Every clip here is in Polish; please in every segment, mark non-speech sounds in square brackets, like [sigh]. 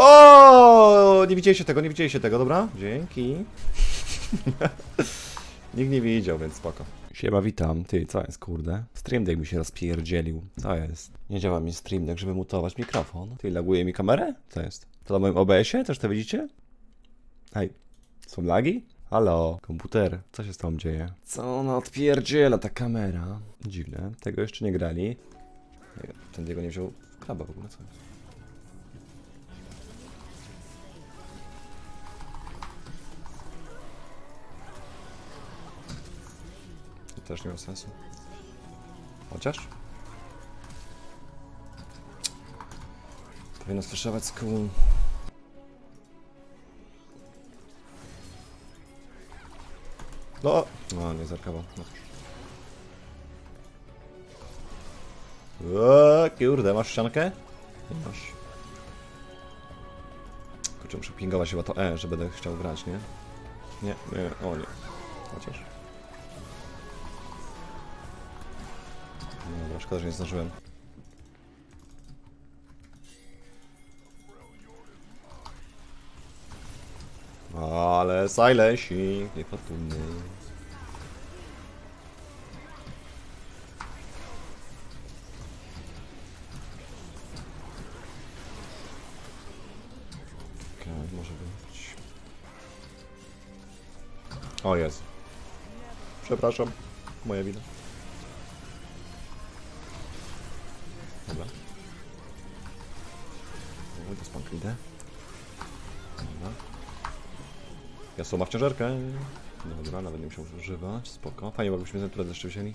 O, nie widzieliście tego, nie widzieliście tego, dobra? Dzięki. [laughs] Nikt nie widział, więc spoko. Siema, witam. Ty, co jest, kurde? Stream Deck mi się rozpierdzielił. Co jest? Nie działa mi Stream Deck, żeby mutować mikrofon. Ty, laguje mi kamerę? Co jest? To na moim OBS-ie? Też to widzicie? Hej, są lagi? Halo, komputer, co się z tą dzieje? Co ona odpierdziela, ta kamera? Dziwne, tego jeszcze nie grali. Ten Diego nie wziął kraba w ogóle, co jest? Też nie ma sensu. Chociaż? Powinno sfreszować z kół. No, no nie zerkało. No. Kurde, masz ściankę? Nie masz. Kurczę, muszę pingować chyba to E, że będę chciał grać, nie? Nie, nie, o nie. Chociaż. No, Dobra, szkoda, że nie zdążyłem. Ale silensik, niefortunny. Okej, może być. O jest. Przepraszam, moja wina. Dobra. Oj, to spank idę. Dobra. Jasło ma wciążerkę. Dobra, nawet nie musiał używać. Spoko. Fajnie, jakbyśmy ten turet jeszcze wzięli.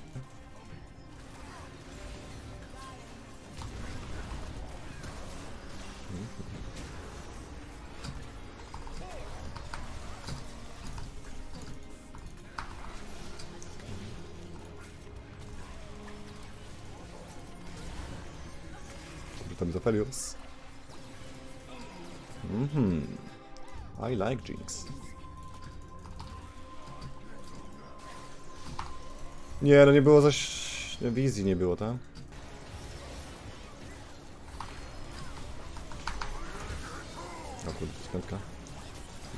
Witam za Felios. Mhm. I like Jinx. Nie, no nie było zaś... wizji nie było, tak? O kurde, skądka?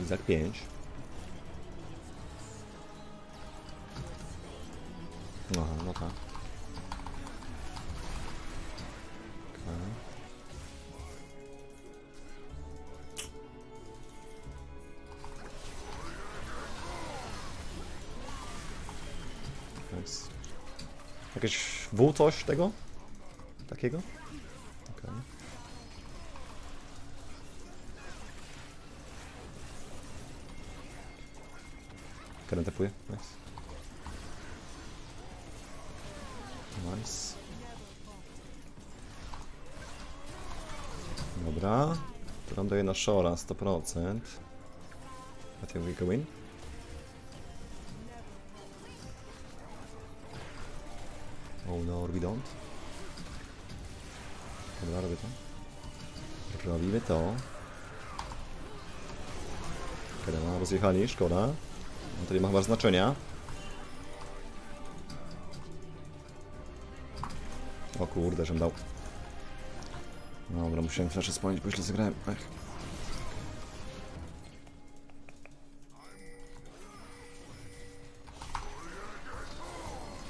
Izak 5. Aha, no tak. Jakieś W coś tego? Takiego? Okej. Karen tapuje. Nice. Nice. Dobra. To nam daje na Shora 100%. I think we can. Oh no, we don't. Dobra, robię to. Robimy to. Kerema rozjechali, szkoda. No to nie ma chyba znaczenia. O kurde, żem dał. Dobra, musiałem flaszę spalić, bo źle zagrałem. Ech.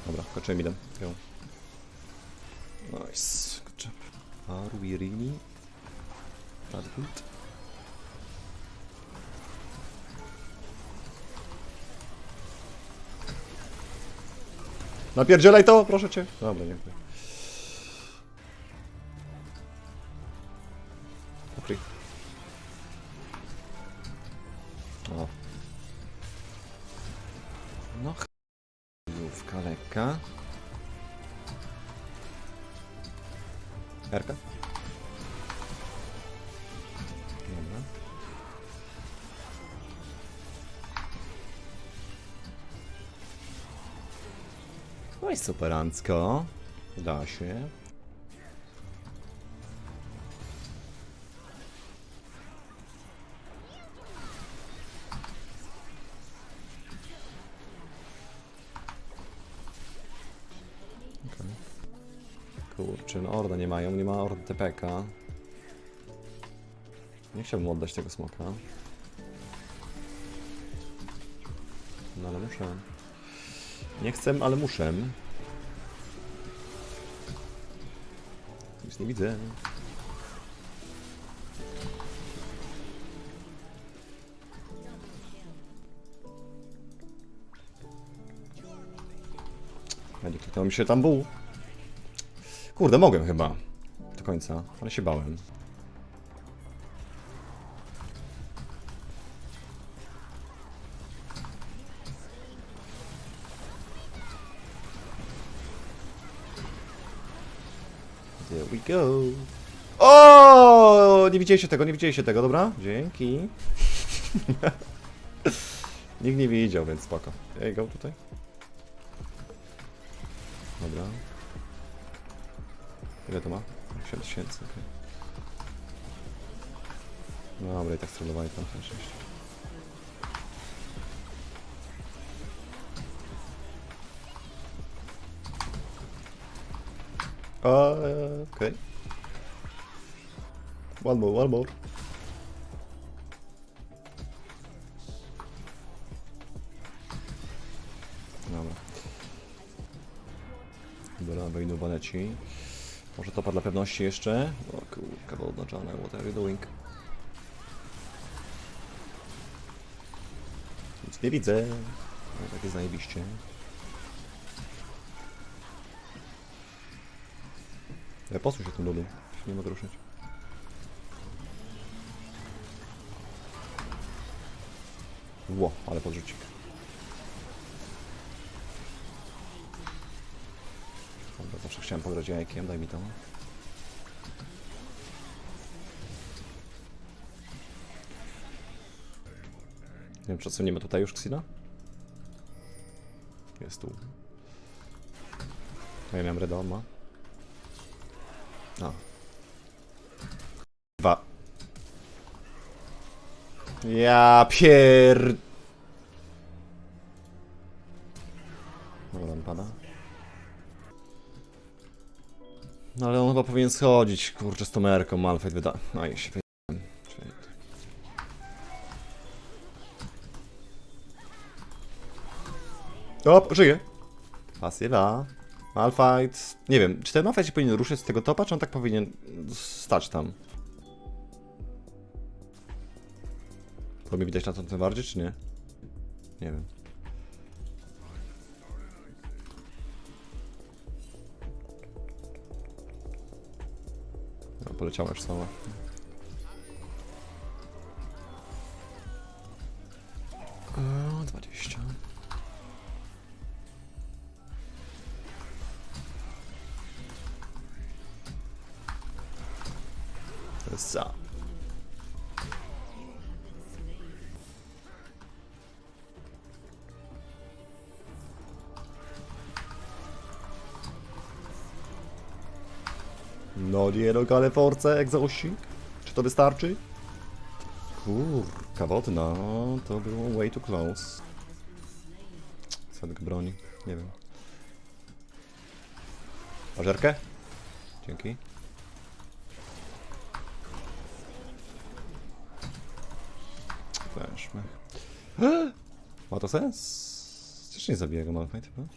Dobra, kończyłem idem. Go. Nice. Good job. Are we really that good? Napierdzielaj to, proszę cię. Dobra, dziękuję. Ukryj. O. No ch... Jówka Erka? Dobra. No i superancko. Da się. Kurczę, no Orda nie mają, nie ma Orda TPK. Nie chciałbym oddać tego smoka. No ale muszę. Nie chcę, ale muszę. Nic nie widzę. Nie kliknął mi się tam był. Kurde, mogłem chyba. Do końca, ale się bałem. There we go. O! Nie widzieliście tego, nie widzieliście tego, dobra? Dzięki. [laughs] Nikt nie widział, więc spoko. Ej, go tutaj. Dobra. Ile to ma? 80 tysięcy, okej. No dobra, i tak strzelowali tam na szczęście. Okej. One more, one more. Dobra. Dobra, wejdą leci. Może topa dla pewności jeszcze? O kurka, bo odznaczone. What are you doing? Nic nie widzę. No, takie zajebiście. Ja posuń się tym ludu. Nie mogę ruszyć. Ło, ale podrzucik. Dobra, zawsze chciałem pograć jajkiem, daj mi to. Nie wiem, czy ocenimy tutaj już Xina? Jest tu. No ja miałem Reda, ma. A. Dwa. Ja pier... No ale on chyba powinien schodzić, kurczę, z Tomerką, Malfight wyda... No i się wyjechałem. Op, żyje. Pasywa. Malfight. Nie wiem, czy ten Malfight się powinien ruszyć z tego topa, czy on tak powinien stać tam? To mi widać na tym bardziej, czy nie? Nie wiem. Poleciała już sama. Eee, 20. No nie lokale force, egzosik. Czy to wystarczy? Kurka wodna, to było way too close. Sadek broni, nie wiem. Pażerkę? Dzięki. Flashback. [gasps] Ma to sens? Przecież nie zabija go Malfight chyba.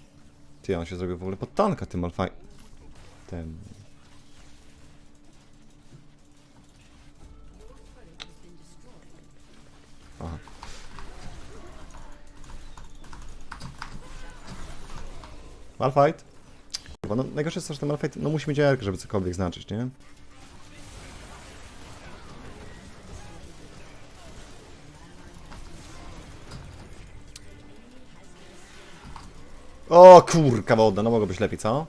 Ty, on się zrobił w ogóle pod tanka, tym Malfight. Ten... Aha. Malfight? Kurwa, no najgorsze jest to, że ten Malfight, no musi mieć jarkę, żeby cokolwiek znaczyć, nie? O kurka wodna, no mogło być lepiej, co?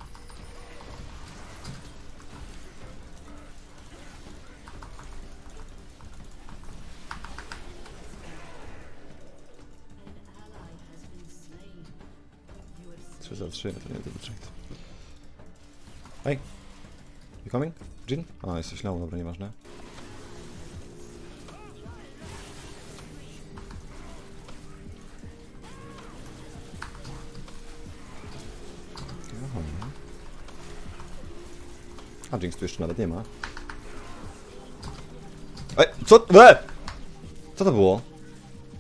Trade. Hej! You coming? Jin? A, jesteś low, dobra, nieważne. A Jinx tu jeszcze nawet nie ma. Ej, co? E! Co to było?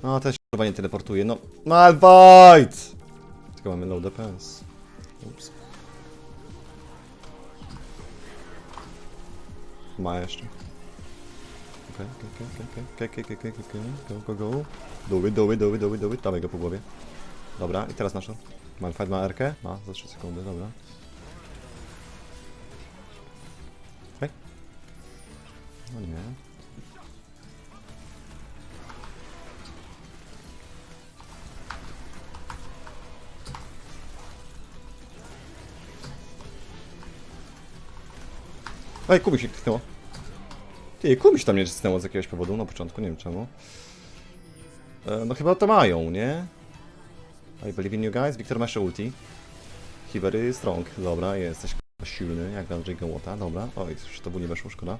No, też chyba nie teleportuje, no. Malfight! Tylko mamy low DPS. Ups. Ma jeszcze. Okej, okej, okej, okej, okej, okej, go, go, go. Do it, do it, do it, do it, do it. Dawaj go po głowie. Dobra, i teraz nasza. Malfight ma RK? Ma, za 3 sekundy, dobra. Hej. No nie. Ej, Kubi się kliknęło. Ty, Kubi się tam nie cisnęło z jakiegoś powodu na początku, nie wiem czemu. E, no chyba to mają, nie? I believe in you guys. Wiktor masz ulti. He very strong. Dobra, jesteś silny, jak Andrzej Gołota. Dobra. Oj, już to nie weszło, szkoda.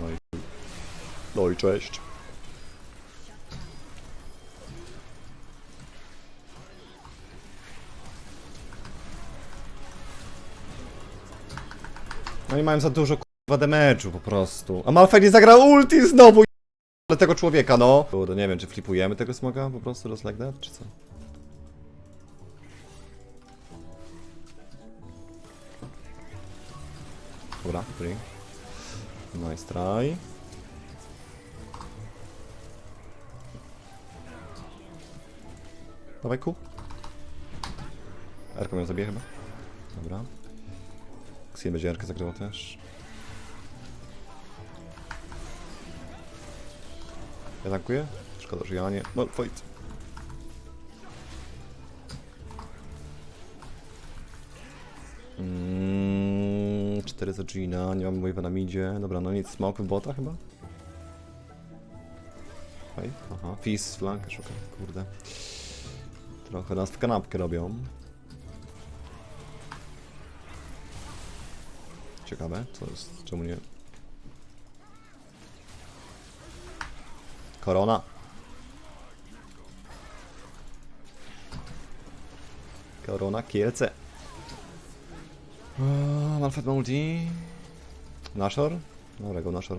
No i... No i cześć. No i mają za dużo kurwa damage'u po prostu. A Malphite nie zagrał ulti znowu ale tego człowieka, no. Kurde, nie wiem, czy flipujemy tego smoga po prostu just like that, czy co? Dobra, free. Nice try. Dawaj, ku. Erko mnie zabije chyba. Dobra. Xie będzie Erkę zagrywał też. Ja tankuję? Szkoda, że ja nie. No, fight. Mm, 4 za Gina, nie mam wave'a na midzie. Dobra, no nic, smoke w bota chyba? Oj, aha, Fizz, flank, szukam, kurde. Trochę nas w kanapkę robią. Ciekawe, co jest, czemu nie? Korona. Korona, Kielce. Eee, Malfet ma ulti. Nashor? Dobra, go Nashor.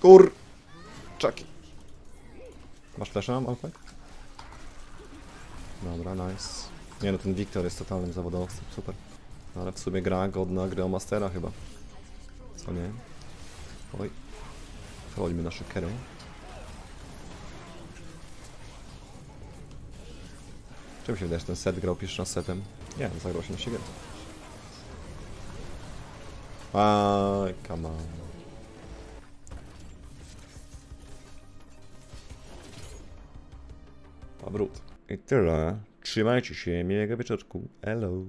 Kur... Czaki. Masz flasha, Malfet? Dobra, nice. Nie no, ten Wiktor jest totalnym zawodowcem, super. Ale w sumie gra godna gry o Mastera chyba. Co nie? Oj. Przechodzimy na szykerę. Czemu się wydaje, że ten set grał raz setem? Nie, zagrał się na siebie. Aj, come on. Powrót. I tyle. Trzymajcie się, miłego wieczorku. Hello.